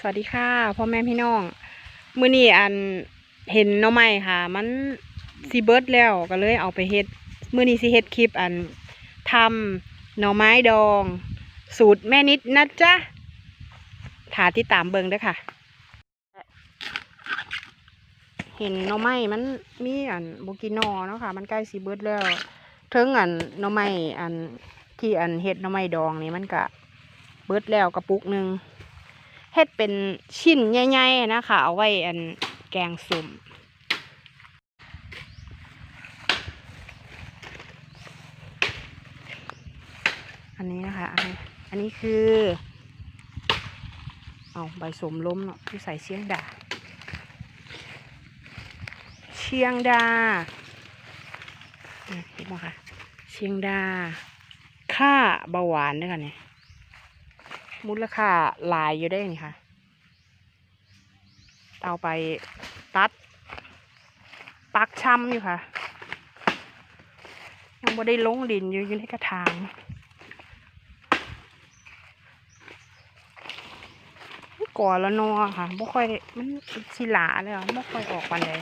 สวัสดีค่ะพ่อแม่พี่น้อง มื้อนี้อันเห็นน่อไม้ค่ะ มันสิเบิดแล้วก็เลยเอาไปเฮ็ดมื้อนี้สิเฮ็ดคลิปอันทำหน่อไม้ดอง สูตรแม่นิดนะจ๊ะถาที่ตามเบิงด้อค่ะ เห็นหน่อไม้มันมีอันบุกินนอเนาะค่ะ มันใกล้สิเบิดแล้วเทิงอันหน่อไม้อันที่อันเฮ็ดหน่อไม้ดองนี่มันก็เบิดแล้วกระปุกหนึ่ง เฮ็ดเป็นชิ้นใหญ่ๆนะคะ เอาไว้อันแกงสุ่มอันนี้นะคะ อันนี้คือ เอาใบสมล้มเนาะที่ใส่เชียงดา เชียงดาอืมเห็นไหมคะ เชียงดา ค่าเบาหวานด้วยกันเนี่ย มูลค่าหลายอยู่ได้นี่ค่ะ เอาไปตัด ปักช้ำอยู่ค่ะ ยังไม่ได้ลงดินอยู่อยู่ในกระถางก่อแล้วนอค่ะไม่ค่อยมันสิหลาเลยอะไม่ค่อยออกปันเลย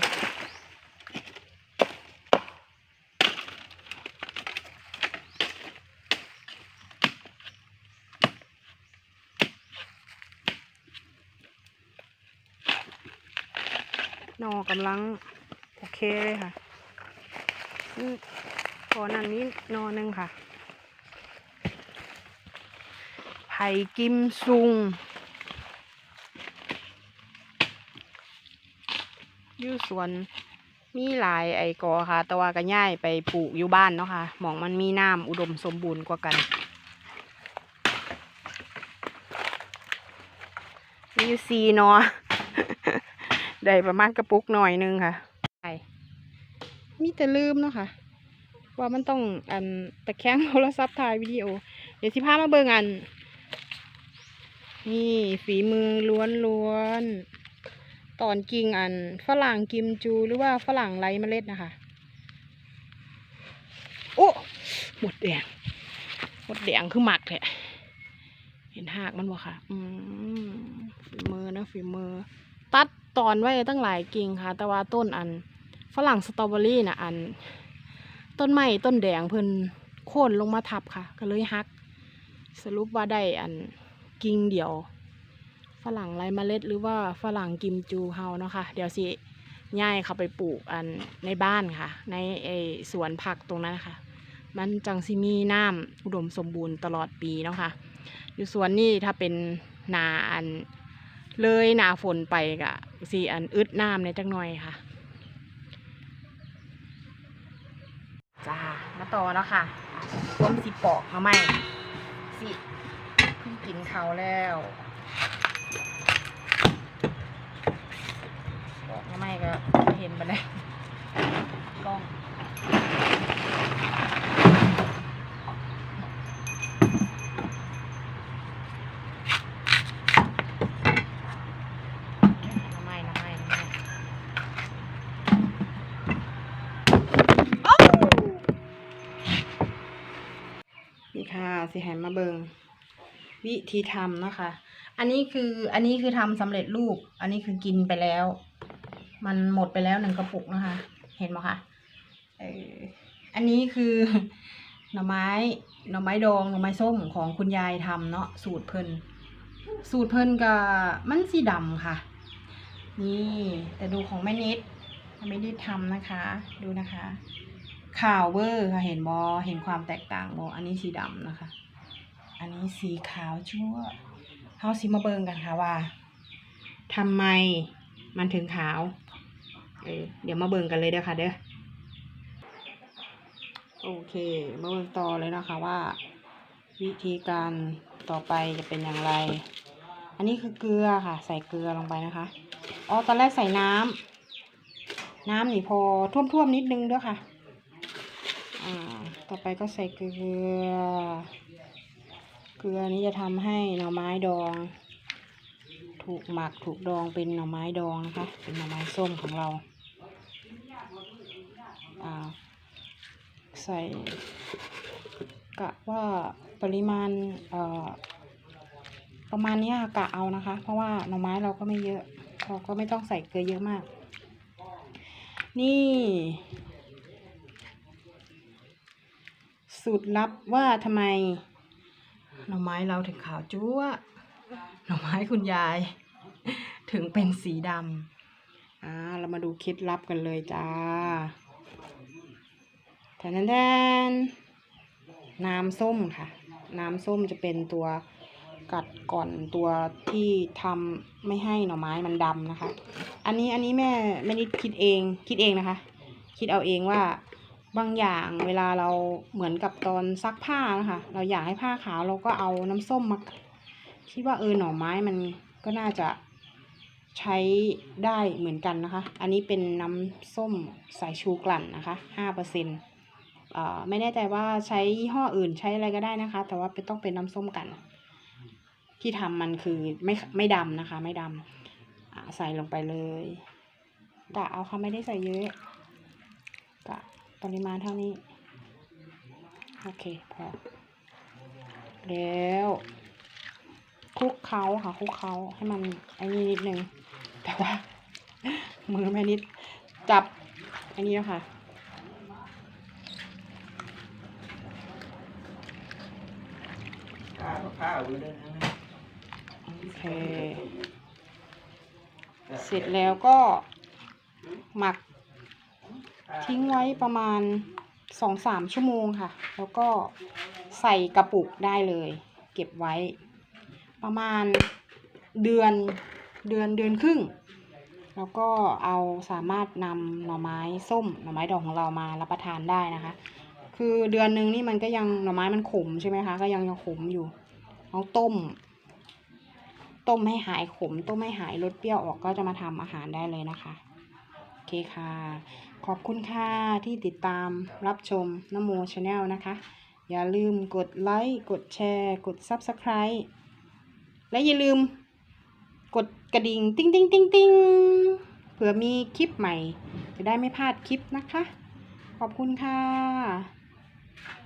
นอกำลังโอเคเลยค่ะอืมก่อนอันนี้นอหนึ่งค่ะ ไผ่กิมซุงอยู่สวนมีหลายไอ้กอค่ะ แต่ว่าก็ย่ายไปปลูกอยู่บ้านเนาะค่ะ หมองมันมีน้ำอุดมสมบูรณ์กว่ากัน มีอยู่ซีเนาะ ได้ประมาณกระปุกหน่อยนึงค่ะไปมีแต่ลืมเนาะค่ะ ว่ามันต้องอันตะแคงโทรศัพท์ถ่ายวิดีโอ เดี๋ยวสิพามาเบิ่งอัน นี่ฝีมือล้วนๆตอนกิ่งอันฝรั่งกิมจูหรือว่าฝรั่งไร้เมล็ดนะคะ โอ้หมดแดงหมดแดงคือหมักแท้เห็นหากมันบ่ค่ะ อืมฝีมือนะฝีมือ ตัดตอนไว้ตั้งหลายกิ่งค่ะ แต่ว่าต้นอันฝรั่งสตรอเบอรี่นะอัน ต้นไม้ต้นแดงเพิ่นโค่นลงมาทับค่ะ ก็เลยหัก สรุปว่าได้อันกิ่งเดียว ฝรั่งไรเมล็ดหรือว่าฝรั่งกิมจูเฮาเนาะค่ะ เดี๋ยวสิย้ายเขาไปปลูกอันในบ้านค่ะ ในไอสวนผักตรงนั้นนะคะมันจังสิมีน้ำอุดมสมบูรณ์ตลอดปีเนาะค่ะ อยู่สวนนี่ถ้าเป็นนาอัน เลยหนาฝนไปกะสีอันอึดน้ำในจักหน่อยค่ะจ้ามาต่อแล้วค่ะต้มสิปอกมาไหมสิเพิ่งกินเขาแล้วปอกมาใหม่ก็เห็นไปเลยกล้อง น้ำไม้น้ำไม้น้ำไม้อ้าวนี่ค่ะ สิแหนมาเบิงวิธีทำนะคะ อันนี้คืออันนี้คือทำสำเร็จรูป อันนี้คือกินไปแล้ว มันหมดไปแล้วหนึ่งกระปุกนะคะ เห็นไหมคะเอออันนี้คือหน่อไม้หน่อไม้ดองหน่อไม้ส้มของคุณยายทำเนาะสูตรเพิ่นสูตรเพิ่นกับมันสีดำค่ะ นี่แต่ดูของแม่นิดแม่นิดทำนะคะ ดูนะคะ ขาวเวอร์ค่ะเห็นบอเห็นความแตกต่างบออันนี้สีดำนะคะ อันนี้สีขาวชั่วเฮาสิมาเบิงกันค่ะว่าทำไมมันถึงขาวเออเดี๋ยวมาเบิงกันเลยเด้อค่ะเด้อโอเคมาเบิงต่อเลยนะคะว่า วิธีการต่อไปจะเป็นอย่างไร อันนี้คือเกลือค่ะ ใส่เกลือลงไปนะคะอ๋อตอนแรกใส่น้ำน้ำนี่พอท่วมๆนิดนึงด้วยค่ะ ต่อไปก็ใส่เกลือ เกลือนี้จะทำให้หน่อไม้ดอง ถูกหมักถูกดองเป็นหน่อไม้ดองนะคะ เป็นหน่อไม้ส้มของเราใส่กะว่าปริมาณปประมาณนี้ค่ะกะเอานะคะ เพราะว่าหน่อไม้เราก็ไม่เยอะ เราก็ไม่ต้องใส่เกลือเยอะมาก นี่ สูตรลับว่าทำไมหน่อไม้เราถึงขาวจั๊วะหน่อไม้คุณยาย ถึงเป็นสีดำอ่าเรามาดูเคล็ดลับกันเลยจ้าแทนแทนน้ำส้มค่ะ น้ำส้มจะเป็นตัวกัดก่อนตัวที่ทำไม่ให้หน่อไม้มันดำนะคะ อันนี้อันนี้แม่แม่นิดคิดเองคิดเองนะคะ คิดเอาเองว่า บางอย่างเวลาเราเหมือนกับตอนซักผ้านะคะ เราอยากให้ผ้าขาวเราก็เอาน้ำส้มมาคิดว่าเออหน่อไม้มันก็น่าจะใช้ได้เหมือนกันนะคะ อันนี้เป็นน้ำส้มสายชูกลั่นนะคะห้าเปอร์เซ็นต์ไม่แน่ใจว่าใช้ยี่ห้ออื่นใช้อะไรก็ได้นะคะ แต่ว่าเป็นต้องเป็นน้ำส้มกันที่ทำมันคือไม่ไม่ดำนะคะ ไม่ดำใส่ลงไปเลยกะเอาค่ะไม่ได้ใส่เยอะ ปริมาณเท่านี้ โอเคพอ แล้วคลุกเคล้าค่ะคลุกเคล้าให้มันไอ้นี่นิดนึง แต่ว่า มือแม่นิดจับอันนี้แล้วค่ะโอเค เสร็จแล้วก็หมัก ทิ้งไว้ประมาณสองสามชั่วโมงค่ะ แล้วก็ใส่กระปุกได้เลย เก็บไว้ ประมาณเดือนเดือนเดือนครึ่ง แล้วก็เอาสามารถนำหน่อไม้ส้มหน่อไม้ดอกของเรามารับประทานได้นะคะ คือเดือนหนึ่งนี่มันก็ยังหน่อไม้มันขมใช่ไหมคะ ก็ยังยังขมอยู่เอาต้ม ต้มให้หายขม ต้มให้หายรสเปรี้ยวออกก็จะมาทำอาหารได้เลยนะคะ โอเคค่ะ ขอบคุณค่ะที่ติดตามรับชมนโมชาแนลนะคะ อย่าลืมกดไลค์กดแชร์กด Subscribe และอย่าลืมกดกระดิ่งติ้งติ้งติ้งติ้งเผื่อมีคลิปใหม่ จะได้ไม่พลาดคลิปนะคะ ขอบคุณค่ะ